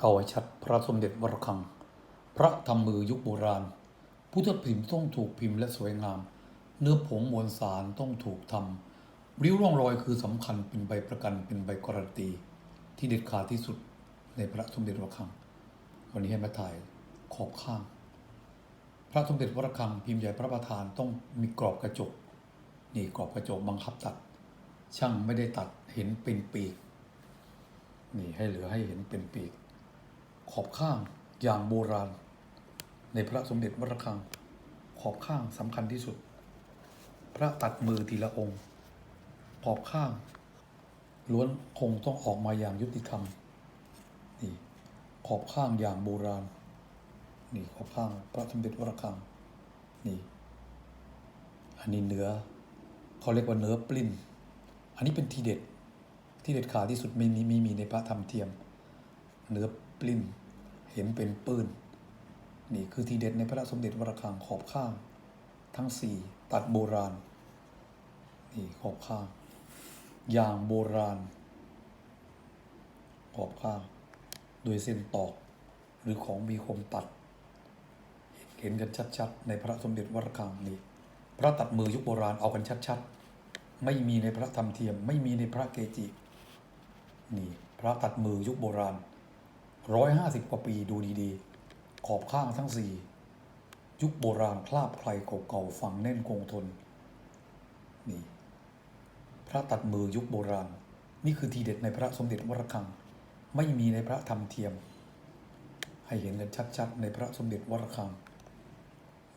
เอาให้ชัดพระสมเด็จวรคัง พระทำมือยุคโบราณ พุทธพิมพ์ต้องถูกพิมพ์และสวยงาม เนื้อผงมวลสารต้องถูกทำริ้วร่องรอยคือสำคัญเป็นใบประกันเป็นใบการันตี ที่เด็ดขาดที่สุดในพระสมเด็จวรคัง วันนี้ให้มาถ่ายขอบข้าง พระสมเด็จวรคังพิมพ์ใหญ่พระประธานต้องมีกรอบกระจก นี่กรอบกระจกบังคับตัด ช่างไม่ได้ตัดเห็นเป็นปีกนี่ให้เหลือให้เห็นเป็นปีก ขอบข้างอย่างโบราณ ในพระสมเด็จวรคัง ขอบข้างสำคัญที่สุด พระตัดมือทีละองค์ ขอบข้าง ล้วนคงต้องออกมาอย่างยุติธรรมนี่ขอบข้างอย่างโบราณ นี่ขอบข้างพระสมเด็จวรคังนี่อันนี้เนื้อเขาเรียกว่าเนื้อปลิ้น อันนี้เป็นทีเด็ด ที่เด็ดขาดที่สุดไม่มีไม่มีในพระธรรมเทียม เนื้อปลิ้นเห็นเป็นปืนนี่คือทีเด็ดในพระสมเด็จวรคังขอบข้าง ทั้งสี่ตัดโบราณนี่ขอบข้าง อย่างโบราณ ขอบข้าง โดยเส้นตอกหรือของมีคมตัด เห็นกันชัดๆ ในพระสมเด็จวรคังนี่พระตัดมือยุคโบราณเอากันชัดๆ ไม่มีในพระธรรมเทียม ไม่มีในพระเกจิ นี่ พระตัดมือยุคโบราณ ร้อยห้าสิบกว่าปีดูดีๆ ขอบข้างทั้งสี่ยุคโบราณคราบใครเก่าๆฝังแน่นคงทน นี่ พระตัดมือยุคโบราณ นี่คือทีเด็ดในพระสมเด็จวรคัง ไม่มีในพระธรรมเทียม ให้เห็นกันชัดๆ ในพระสมเด็จวรคัง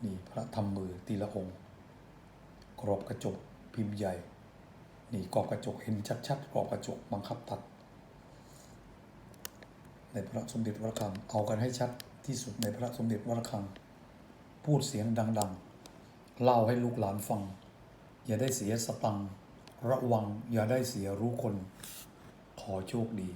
นี่พระทำมือตีละองค์ กรอบกระจกพิมพ์ใหญ่ นี่กรอบกระจกเห็นชัดๆ กรอบกระจกบังคับตัด ในพระสมเด็จวรคัง เอากันให้ชัดที่สุดในพระสมเด็จวรคัง พูดเสียงดังๆ เล่าให้ลูกหลานฟัง อย่าได้เสียสตังระวังอย่าได้เสียรู้คน ขอโชคดี